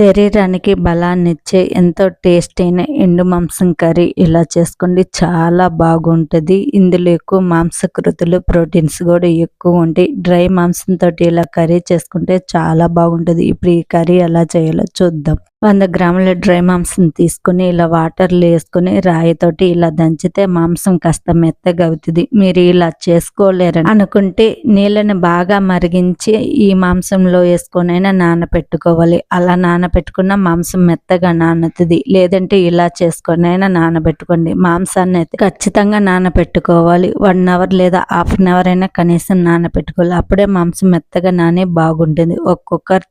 శరీరానికి బలాన్నిచ్చే ఎంతో టేస్ట్ అయిన ఎండు మాంసం కర్రీ ఇలా చేసుకోండి. చాలా బాగుంటుంది. ఇందులో ఎక్కువ మాంసకృతులు ప్రోటీన్స్ కూడా ఎక్కువ ఉంటాయి. డ్రై మాంసంతో ఇలా కర్రీ చేసుకుంటే చాలా బాగుంటుంది. ఇప్పుడు ఈ కర్రీ ఎలా చేయాలో చూద్దాం. వంద గ్రాముల డ్రై మాంసం తీసుకుని ఇలా వాటర్లో వేసుకుని రాయితోటి ఇలా దంచితే మాంసం కాస్త మెత్తగా అవుతుంది. మీరు ఇలా చేసుకోలేరని అనుకుంటే నీళ్ళని బాగా మరిగించి ఈ మాంసంలో వేసుకొనైనా నానబెట్టుకోవాలి. అలా నానబెట్టుకున్న మాంసం మెత్తగా నానుతుంది. లేదంటే ఇలా చేసుకొనైనా నానబెట్టుకోండి. మాంసాన్ని అయితే ఖచ్చితంగా నానబెట్టుకోవాలి. వన్ అవర్ లేదా హాఫ్ అన్ అవర్ అయినా కనీసం నానబెట్టుకోవాలి. అప్పుడే మాంసం మెత్తగా నానే బాగుంటుంది. ఒక కుక్కర్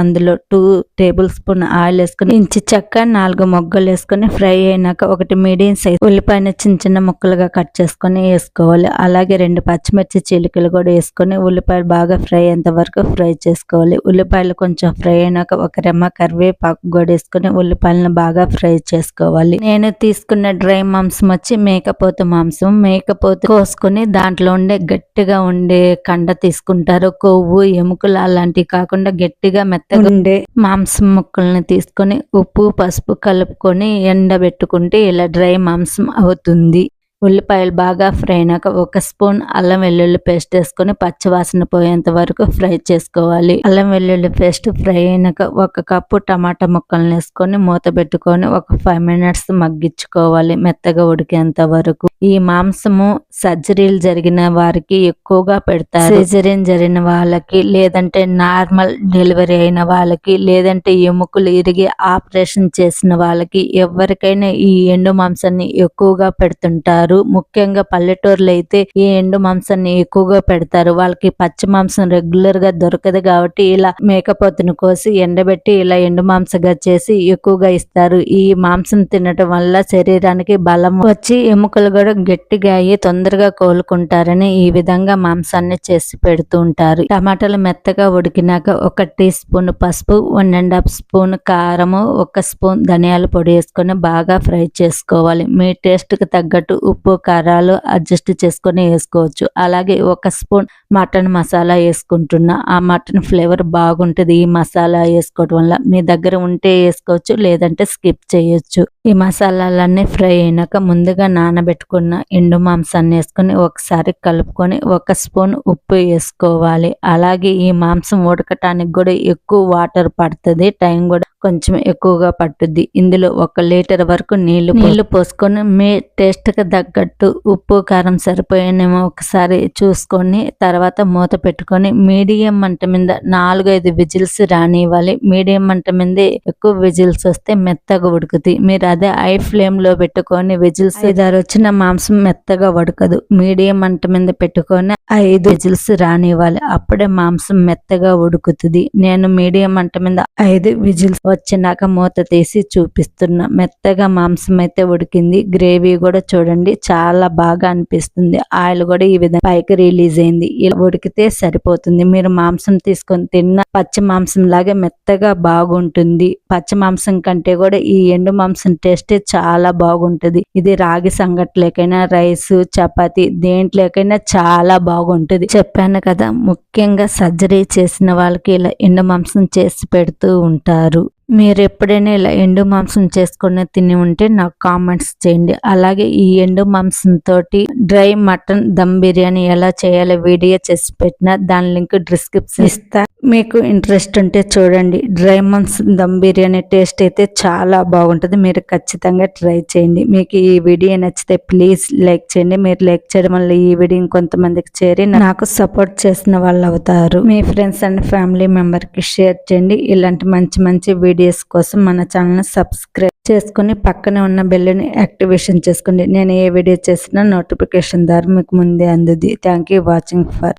అందులో two tablespoon oil oil వేసుకుని ఇంచి చెక్క నాలుగు మొగ్గలు వేసుకుని ఫ్రై అయినాక ఒకటి మీడియం సైజ్ ఉల్లిపాయని చిన్న చిన్న ముక్కలుగా కట్ చేసుకొని వేసుకోవాలి. అలాగే రెండు పచ్చిమిర్చి చీలికలు కూడా వేసుకొని ఉల్లిపాయలు బాగా ఫ్రై అయ్యేంత వరకు ఫ్రై చేసుకోవాలి. ఉల్లిపాయలు కొంచెం ఫ్రై అయినాక ఒక రెమ్మ కరివేపాకు కూడా వేసుకొని ఉల్లిపాయలను బాగా ఫ్రై చేసుకోవాలి. నేను తీసుకున్న డ్రై మాంసం వచ్చి మేకపోతు మాంసం. మేకపోతు కోసుకొని దాంట్లో ఉండే గట్టిగా ఉండే కండ తీసుకుంటారు. కొవ్వు ఎముకలు అలాంటివి కాకుండా గట్టిగా మెత్తగా ఉండే మాంసం ముక్కల్ని తీసుకొని ఉప్పు పసుపు కలుపుకొని ఎండబెట్టుకుంటే ఇలా డ్రై మాంసం అవుతుంది. ఉల్లిపాయలు బాగా ఫ్రై అయినాక ఒక స్పూన్ అల్లం వెల్లుల్లి పేస్ట్ వేసుకొని పచ్చివాసన పోయేంత వరకు ఫ్రై చేసుకోవాలి. అల్లం వెల్లుల్లి పేస్ట్ ఫ్రై అయినాక ఒక కప్పు టమాటా ముక్కలను వేసుకొని మూత పెట్టుకొని ఒక ఫైవ్ మినిట్స్ మగ్గించుకోవాలి మెత్తగా ఉడికేంత వరకు. ఈ మాంసము సర్జరీలు జరిగిన వారికి ఎక్కువగా పెడతారు. సర్జరీని జరిగిన వాళ్ళకి లేదంటే నార్మల్ డెలివరీ అయిన వాళ్ళకి లేదంటే ఎముకలు ఇరిగి ఆపరేషన్ చేసిన వాళ్ళకి ఎవరికైనా ఈ ఎండు మాంసాన్ని ఎక్కువగా పెడుతుంటారు. ముఖ్యంగా పల్లెటూరులో అయితే ఈ ఎండు మాంసాన్ని ఎక్కువగా పెడతారు. వాళ్ళకి పచ్చి మాంసం రెగ్యులర్గా దొరకదు కాబట్టి ఇలా మేకపోతును కోసి ఎండబెట్టి ఇలా ఎండు మాంసంగా చేసి ఎక్కువగా ఇస్తారు. ఈ మాంసం తినటం వల్ల శరీరానికి బలం వచ్చి ఎముకలు కూడా గట్టిగా అయ్యి తొందరగా కోలుకుంటారని ఈ విధంగా మాంసాన్ని చేసి పెడుతూ ఉంటారు. టమాటాలు మెత్తగా ఉడికినాక ఒక టీ స్పూన్ పసుపు వన్ అండ్ హాఫ్ స్పూన్ కారము ఒక స్పూన్ ధనియాల పొడి వేసుకొని బాగా ఫ్రై చేసుకోవాలి. మీ టేస్ట్కి తగ్గట్టు ఉప్పు ఉప్పు కారాలు అడ్జస్ట్ చేసుకొని వేసుకోవచ్చు. అలాగే ఒక స్పూన్ మటన్ మసాలా వేసుకుంటున్నా. ఆ మటన్ ఫ్లేవర్ బాగుంటుంది. ఈ మసాలా వేసుకోవడం వల్ల మీ దగ్గర ఉంటే వేసుకోవచ్చు లేదంటే స్కిప్ చేయొచ్చు. ఈ మసాలాలన్నీ ఫ్రై అయినాక ముందుగా నానబెట్టుకున్న ఎండు మాంసాన్ని వేసుకొని ఒకసారి కలుపుకొని ఒక స్పూన్ ఉప్పు వేసుకోవాలి. అలాగే ఈ మాంసం ఉడకటానికి కూడా ఎక్కువ వాటర్ పడుతుంది. టైం కూడా కొంచెం ఎక్కువగా పట్టుద్ది. ఇందులో ఒక లీటర్ వరకు నీళ్ళు నీళ్ళు పోసుకొని మీ టేస్ట్కి తగ్గట్టు ఉప్పు కారం సరిపోయానేమో ఒకసారి చూసుకొని తర్వాత మూత పెట్టుకొని మీడియం మంట మీద నాలుగైదు విజిల్స్ రానివ్వాలి. మీడియం మంట మీద ఎక్కువ విజిల్స్ వస్తే మెత్తగా ఉడుకుతాయి మీరు అదే హై ఫ్లేమ్లో పెట్టుకొని విజిల్స్ ఇదారు వచ్చిన మాంసం మెత్తగా ఉడకదు మీడియం మంట మీద పెట్టుకొని ఐదు విజిల్స్ రానివ్వాలి. అప్పుడే మాంసం మెత్తగా ఉడుకుతుంది. నేను మీడియం మంట మీద ఐదు విజిల్స్ వచ్చినాక మూత తీసి చూపిస్తున్నా. మెత్తగా మాంసం అయితే ఉడికింది. గ్రేవీ కూడా చూడండి చాలా బాగా అనిపిస్తుంది. ఆయిల్ కూడా ఈ విధంగా పైకి రిలీజ్ అయింది. ఇలా ఉడికితే సరిపోతుంది. మీరు మాంసం తీసుకొని తిన్న పచ్చి మాంసం లాగే మెత్తగా బాగుంటుంది. పచ్చి మాంసం కంటే కూడా ఈ ఎండు మాంసం టేస్ట్ చాలా బాగుంటుంది. ఇది రాగి సంగట్లేకైనా రైస్ చపాతి దేంట్లోకైనా చాలా బాగుంటుంది. చెప్పాను కదా ముఖ్యంగా సర్జరీ చేసిన వాళ్ళకి ఇలా ఎండు మాంసం చేసి పెడుతూ ఉంటారు. మీరు ఎప్పుడైనా ఇలా ఎండు మాంసం చేసుకుని తిని ఉంటే నాకు కామెంట్స్ చేయండి. అలాగే ఈ ఎండు మాంసం తోటి డ్రై మటన్ దమ్ బిర్యానీ ఎలా చేయాలో వీడియో చేసి పెట్టిన దాని లింక్ డిస్క్రిప్షన్ ఇస్తా. మీకు ఇంట్రెస్ట్ ఉంటే చూడండి. డ్రై మన్స్ దమ్ బిర్యానీ టేస్ట్ అయితే చాలా బాగుంటుంది. మీరు ఖచ్చితంగా ట్రై చేయండి. మీకు ఈ వీడియో నచ్చితే ప్లీజ్ లైక్ చేయండి. మీరు లైక్ చేయడం వల్ల ఈ వీడియో ఇంకొంతమందికి చేరి నాకు సపోర్ట్ చేసిన వాళ్ళు అవుతారు. మీ ఫ్రెండ్స్ అండ్ ఫ్యామిలీ మెంబర్కి షేర్ చేయండి. ఇలాంటి మంచి మంచి వీడియోస్ కోసం మన ఛానల్ని సబ్స్క్రైబ్ చేసుకుని పక్కనే ఉన్న బెల్లుని యాక్టివేషన్ చేసుకోండి. నేను ఏ వీడియో చేసినా నోటిఫికేషన్ ద్వారా మీకు ముందే అందుది థ్యాంక్ యూ వాచింగ్ ఫర్